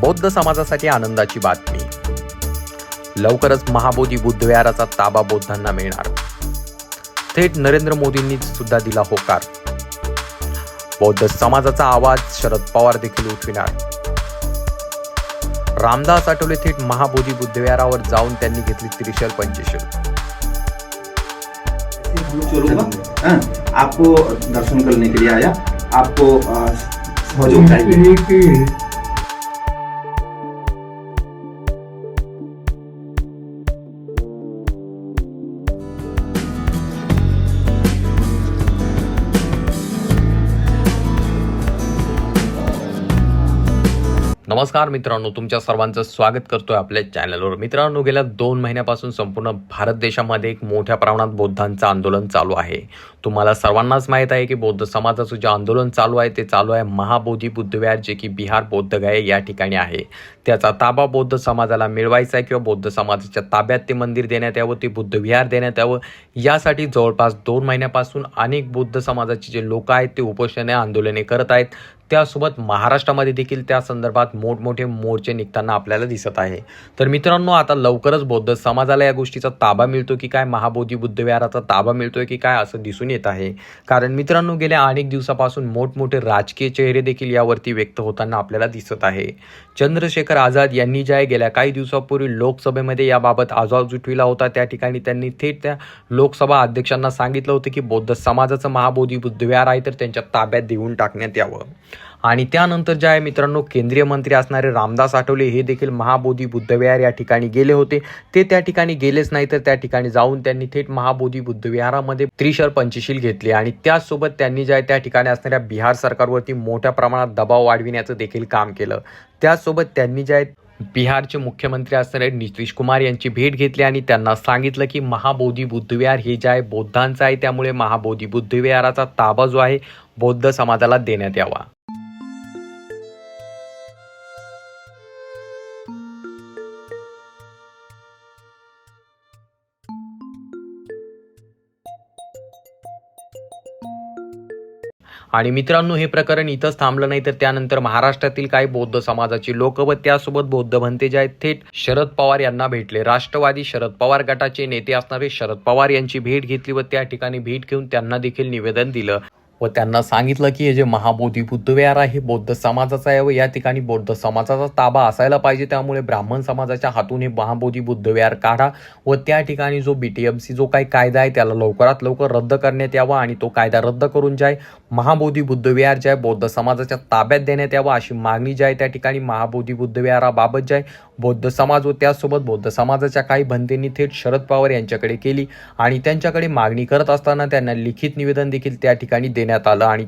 बौद्ध समाजासाठी आनंदाची बातमी. लवकरच महाबोधी बुद्धविहाराचा ताबा बौद्धांना मिळणार. थेट नरेंद्र मोदींनी सुद्धा दिला होकार. बौद्ध समाजाचा आवाज शरद पवार देखील उठविणार. रामदास आठवले थेट महाबोधी बुद्धविहारावर जाऊन त्यांनी घेतली त्रिशल पंचशील चलूंगा हाँ, आपको दर्शन करने के लिए आया. आपको सहयोग चाहिए. नमस्कार मित्रांनो तुमच्या सर्वांचं स्वागत करतोय आपल्या चॅनलवर. मित्रांनो गेल्या दोन महिन्यापासून संपूर्ण भारत देशामध्ये एक मोठ्या प्रमाणात बौद्धांचं आंदोलन चालू आहे. तुम्हाला सर्वांनाच माहीत आहे की बौद्ध समाजाचं जे आंदोलन चालू आहे ते चालू आहे महाबोधी बुद्धविहार जे की बिहार बौद्धगया या ठिकाणी आहे. त्याचा ताबा बौद्ध समाजाला मिळवायचा आहे किंवा बौद्ध समाजाच्या ताब्यात ते मंदिर देण्यात यावं ते बुद्धविहार देण्यात यावं यासाठी जवळपास दोन महिन्यापासून अनेक बौद्ध समाजाचे जे लोक आहेत ते उपोषणे आंदोलने करत आहेत. त्यासोबत महाराष्ट्रामध्ये देखील त्या संदर्भात मोठमोठे मोर्चे निघताना आपल्याला दिसत आहे. तर मित्रांनो आता लवकरच बौद्ध समाजाला या गोष्टीचा ताबा मिळतो की काय? महाबोधी बुद्धविहाराचा ताबा मिळतोय की काय? असं दिसून येत आहे. कारण मित्रांनो गेल्या अनेक दिवसापासून मोठमोठे राजकीय चेहरे देखील यावरती व्यक्त होताना आपल्याला दिसत आहे. चंद्रशेखर आझाद यांनी ज्या गेल्या काही दिवसापूर्वी लोकसभेमध्ये याबाबत आवाज उठविला होता. त्या ठिकाणी त्यांनी थेट त्या लोकसभा अध्यक्षांना सांगितलं होतं की बौद्ध समाजाचं महाबोधी बुद्धविहार आहे तर त्यांच्या ताब्यात देऊन टाकण्यात यावं. आणि त्यानंतर जे आहे मित्रांनो केंद्रीय मंत्री असणारे रामदास आठवले हे देखील महाबोधी बुद्धविहार या ठिकाणी गेले होते. ते त्या ठिकाणी गेलेच नाही तर त्या ठिकाणी जाऊन त्यांनी थेट महाबोधी बुद्धविहारामध्ये त्रिशर पंचशील घेतली. आणि त्याचसोबत त्यांनी जे आहे त्या ठिकाणी असणाऱ्या बिहार सरकारवरती मोठ्या प्रमाणात दबाव वाढविण्याचं देखील काम केलं. त्याचसोबत त्यांनी जे आहे बिहारचे मुख्यमंत्री असणारे नितीश कुमार यांची भेट घेतली आणि त्यांना सांगितलं की महाबोधी बुद्धविहार हे जे आहे बौद्धांचं आहे त्यामुळे महाबोधी बुद्धविहाराचा ताबा जो आहे बौद्ध समाजाला देण्यात यावा. आणि मित्रांनो हे प्रकरण इथंच थांबलं नाही तर त्यानंतर महाराष्ट्रातील काही बौद्ध समाजाची लोक व त्यासोबत बौद्ध भंते जे आहेत थेट शरद पवार यांना भेटले. राष्ट्रवादी शरद पवार गटाचे नेते असणारे शरद पवार यांची भेट घेतली व त्या ठिकाणी भेट घेऊन त्यांना देखील निवेदन दिलं. व त्यांना सांगितलं की हे जे महाबोधी बुद्धविहार आहे बौद्ध समाजाचा आहे व या ठिकाणी बौद्ध समाजाचा ताबा असायला पाहिजे. त्यामुळे ब्राह्मण समाजाच्या हातून हे महाबोधी बुद्धविहार काढा व त्या ठिकाणी जो बी टी एम सी जो काही कायदा आहे त्याला लवकरात लवकर रद्द करण्यात यावा आणि तो कायदा रद्द करून जाय. महाबोधी बुद्धविहार जे आहे बौद्ध समाजाच्या ताब्यात देण्यात यावा अशी मागणी जी आहे त्या ठिकाणी महाबोधी बुद्धविहाराबाबत जे आहे बौद्ध समाज व त्यासोबत बौद्ध समाजाच्या काही बंधींनी थेट शरद पवार यांच्याकडे केली आणि त्यांच्याकडे मागणी करत असताना त्यांना लिखित निवेदन देखील त्या ठिकाणी देण्यात आलं आणि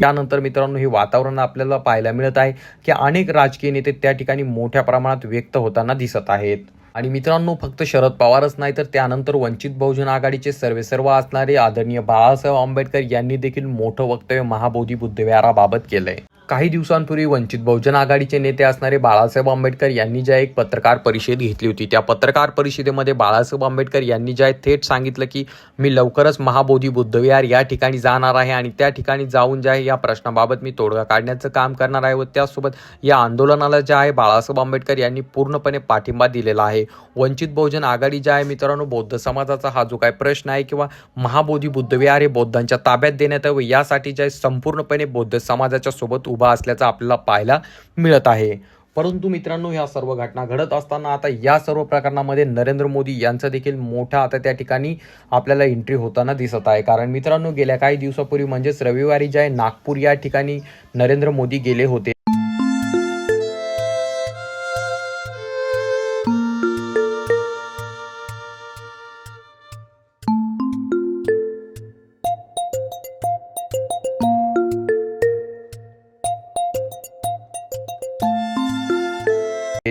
त्यानंतर मित्रांनो हे वातावरण आपल्याला पाहायला मिळत आहे की अनेक राजकीय नेते त्या ठिकाणी मोठ्या प्रमाणात व्यक्त होताना दिसत आहेत. आणि मित्रांनो फक्त शरद पवारच नाही तर त्यानंतर वंचित बहुजन आघाडीचे सर्वेसर्व असणारे आदरणीय बाळासाहेब आंबेडकर यांनी देखील मोठं वक्तव्य महाबोधी बुद्धविहाराबाबत केलंय. काही दिवसांपूर्वी वंचित बहुजन आघाडीचे नेते असणारे बाळासाहेब आंबेडकर यांनी ज्या एक पत्रकार परिषद घेतली होती त्या पत्रकार परिषदेमध्ये बाळासाहेब आंबेडकर यांनी ज्या थेट सांगितलं की मी लवकरच महाबोधी बुद्धविहार या ठिकाणी जाणार आहे आणि त्या ठिकाणी जाऊन जे आहे या प्रश्नाबाबत मी तोडगा काढण्याचं काम करणार आहे व त्यासोबत या आंदोलनाला जे आहे बाळासाहेब आंबेडकर यांनी पूर्णपणे पाठिंबा दिलेला आहे. वंचित बहुजन आघाडी जे आहे मित्रांनो बौद्ध समाजाचा हा जो काही प्रश्न आहे किंवा महाबोधी बुद्धविहार हे बौद्धांच्या ताब्यात देण्यात यावं यासाठी जे आहे संपूर्णपणे बौद्ध समाजाच्या सोबत उभा असल्याचं आपल्याला पाहायला मिळत आहे. परंतु मित्रांनो ह्या सर्व घटना घडत असताना आता या सर्व प्रकरणामध्ये नरेंद्र मोदी यांचं देखील मोठा आता त्या ठिकाणी आपल्याला एंट्री होताना दिसत आहे. कारण मित्रांनो गेल्या काही दिवसापूर्वी म्हणजेच रविवारी जे आहे नागपूर या ठिकाणी नरेंद्र मोदी गेले होते.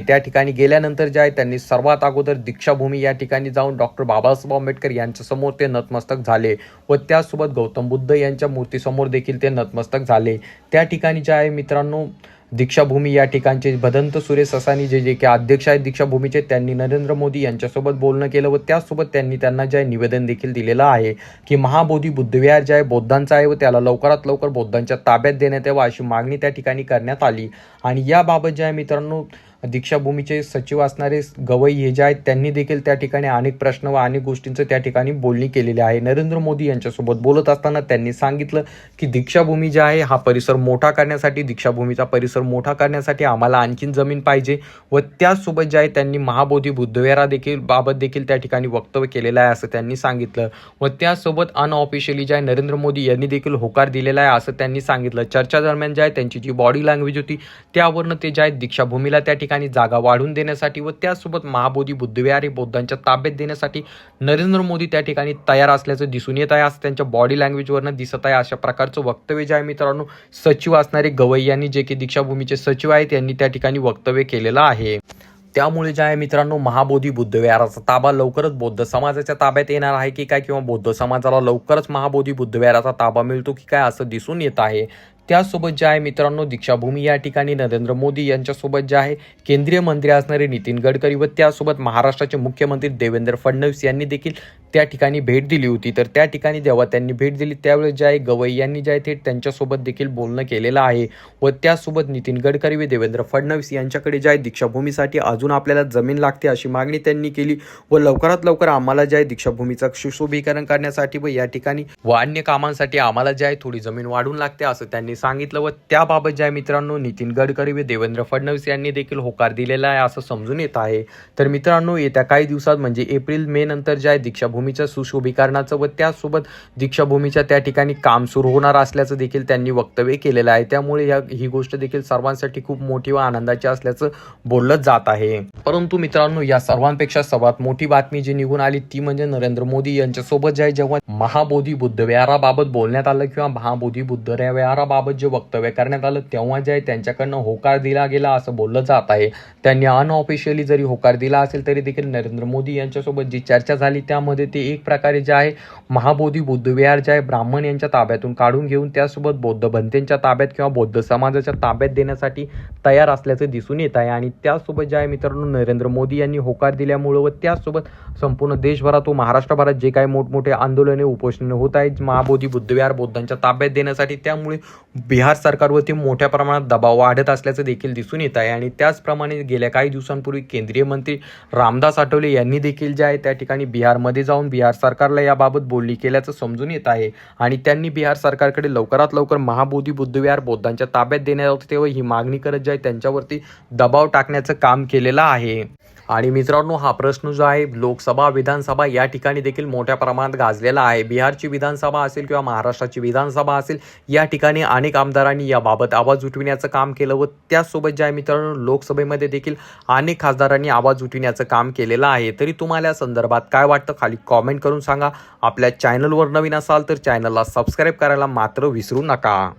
त्या ठिकाणी गेल्यानंतर जे आहे त्यांनी सर्वात अगोदर दीक्षाभूमी या ठिकाणी जाऊन डॉक्टर बाबासाहेब आंबेडकर यांच्यासमोर ते नतमस्तक झाले व त्याचसोबत गौतम बुद्ध यांच्या मूर्तीसमोर देखील ते नतमस्तक झाले. त्या ठिकाणी जे आहे मित्रांनो दीक्षाभूमी या ठिकाणचे भदंत सुरेश ससानी जे जे की अध्यक्ष आहेत दीक्षाभूमीचे त्यांनी नरेंद्र मोदी यांच्यासोबत बोलणं केलं व त्यासोबत त्यांनी त्यांना जे आहे निवेदन देखील दिलेलं आहे की महाबोधी बुद्धविहार जे आहे बौद्धांचा आहे व त्याला लवकरात लवकर बौद्धांच्या ताब्यात देण्यात यावं अशी मागणी त्या ठिकाणी करण्यात आली. आणि याबाबत जे आहे मित्रांनो दीक्षाभूमीचे सचिव असणारे गवई हे जे आहेत त्यांनी देखील त्या ठिकाणी अनेक प्रश्न व अनेक गोष्टींचं त्या ठिकाणी बोलणी केलेली आहे. नरेंद्र मोदी यांच्यासोबत बोलत असताना त्यांनी सांगितलं की दीक्षाभूमी जे आहे हा परिसर मोठा करण्यासाठी दीक्षाभूमीचा परिसर मोठा करण्यासाठी आम्हाला आणखीन जमीन पाहिजे व त्याचसोबत जे आहे त्यांनी महाबोधी बुद्धविहारा देखील बाबत देखील त्या ठिकाणी वक्तव्य केलेलं आहे असं त्यांनी सांगितलं. व त्यासोबत अनऑफिशियली जे आहे नरेंद्र मोदी यांनी देखील होकार दिलेला आहे असं त्यांनी सांगितलं. चर्चा दरम्यान जे आहे त्यांची जी बॉडी लँग्वेज होती त्यावरनं ते जे आहे दीक्षाभूमीला त्या ठिकाणी ठिकाणी जागा वाढवून देण्यासाठी व त्यासोबत महाबोधी बुद्धविहार हे बौद्धांच्या ताब्यात देण्यासाठी नरेंद्र मोदी त्या ठिकाणी तयार असल्याचं दिसून येत आहे. असं त्यांच्या बॉडी लँग्वेजवरनं दिसत आहे. अशा प्रकारचं वक्तव्य जे आहे मित्रांनो सचिव असणारे गवई यांनी जे की दीक्षाभूमीचे सचिव आहेत यांनी त्या ठिकाणी वक्तव्य केलेलं आहे. त्यामुळे जे आहे मित्रांनो महाबोधी बुद्धविहाराचा ताबा लवकरच बौद्ध समाजाच्या ताब्यात येणार आहे की काय? किंवा बौद्ध समाजाला लवकरच महाबोधी बुद्धविहाराचा ताबा मिळतो की काय? असं दिसून येत आहे. त्यासोबत जे आहे मित्रांनो दीक्षाभूमी या ठिकाणी नरेंद्र मोदी यांच्यासोबत जे आहे केंद्रीय मंत्री असणारे नितीन गडकरी व त्यासोबत महाराष्ट्राचे मुख्यमंत्री देवेंद्र फडणवीस यांनी देखील त्या ठिकाणी भेट दिली होती. तर त्या ठिकाणी जेव्हा त्यांनी भेट दिली त्यावेळेस जे आहे गवई यांनी जे आहे थेट त्यांच्यासोबत देखील बोलणं केलेलं आहे. व त्यासोबत नितीन गडकरी व देवेंद्र फडणवीस यांच्याकडे जे आहे दीक्षाभूमीसाठी अजून आपल्याला जमीन लागते अशी मागणी त्यांनी केली व लवकरात लवकर आम्हाला जे आहे दीक्षाभूमीचं सुशोभीकरण करण्यासाठी व या ठिकाणी व अन्य कामांसाठी आम्हाला जे आहे थोडी जमीन वाढून लागते असं त्यांनी सांगितलं व त्याबाबत ज्या मित्रांनो नितीन गडकरी व देवेंद्र फडणवीस यांनी देखील होकार दिलेला आहे असं समजून येत आहे. तर मित्रांनो येत्या काही दिवसात म्हणजे एप्रिल मे नंतर ज्या आहे दीक्षाभूमीच्या सुशोभीकरणाचं व त्यासोबत दीक्षाभूमीच्या त्या ठिकाणी काम सुरू होणार असल्याचं देखील त्यांनी वक्तव्य केलेलं आहे. त्यामुळे या ही गोष्ट देखील सर्वांसाठी खूप मोठी व आनंदाची असल्याचं बोललं जात आहे. परंतु मित्रांनो या सर्वांपेक्षा सर्वात मोठी बातमी जी निघून आली ती म्हणजे नरेंद्र मोदी यांच्यासोबत जे आहे जेव्हा महाबोधी बुद्धविहाराबाबत बोलण्यात आलं किंवा महाबोधी बुद्धविहाराबाबत जे वक्तव्य करण्यात आलं तेव्हा जे आहे त्यांच्याकडनं होकार दिला गेला असं बोललं जात आहे. त्यांनी अनऑफिशियली जरी होकार दिला असेल तरी देखील नरेंद्र मोदी यांच्यासोबत जी चर्चा झाली त्यामध्ये ते एक प्रकारे जे आहे महाबोधी बुद्धविहार जे आहे ब्राह्मण यांच्या ताब्यातून काढून घेऊन त्यासोबत बौद्ध भंतेंच्या ताब्यात किंवा बौद्ध समाजाच्या ताब्यात देण्यासाठी तयार असल्याचं दिसून येत आहे. आणि त्यासोबत जे आहे मित्रांनो नरेंद्र मोदी यांनी होकार दिल्यामुळं व त्याचसोबत संपूर्ण देशभरात व महाराष्ट्रभरात जे काही मोठमोठे आंदोलने उपोषणे होत आहेत महाबोधी बुद्धविहार बौद्धांच्या ताब्यात देण्यासाठी त्यामुळे बिहार सरकारवरती मोठ्या प्रमाणात दबाव वाढत असल्याचं देखील दिसून येत आहे. आणि त्याचप्रमाणे गेल्या काही दिवसांपूर्वी केंद्रीय मंत्री रामदास आठवले यांनी देखील जे आहे त्या ठिकाणी बिहारमध्ये जाऊन बिहार सरकारला याबाबत बोलणी केल्याचं समजून येत आहे. आणि त्यांनी बिहार सरकारकडे लवकरात लवकर महाबोधी बुद्धविहार बौद्धांच्या ताब्यात देण्यात तेव्हा ही मागणी करत जे आहे त्यांच्यावरती दबाव टाकण्याचं काम केलेलं आहे. आणि मित्रांनो हा प्रश्न जो आहे लोकसभा विधानसभा या ठिकाणी देखील मोठ्या प्रमाणात गाजलेला आहे. बिहारची विधानसभा असेल किंवा महाराष्ट्राची विधानसभा असेल या ठिकाणी अनेक आमदारांनी याबाबत आवाज उठविण्याचं काम केलं व त्याचसोबत जे आहे मित्रांनो लोकसभेमध्ये देखील अनेक खासदारांनी आवाज उठविण्याचं काम केलेलं आहे. तरी तुम्हाला या संदर्भात काय वाटतं? खाली कॉमेंट करून सांगा. आपल्या चॅनलवर नवीन असाल तर चॅनलला सबस्क्राईब करायला मात्र विसरू नका.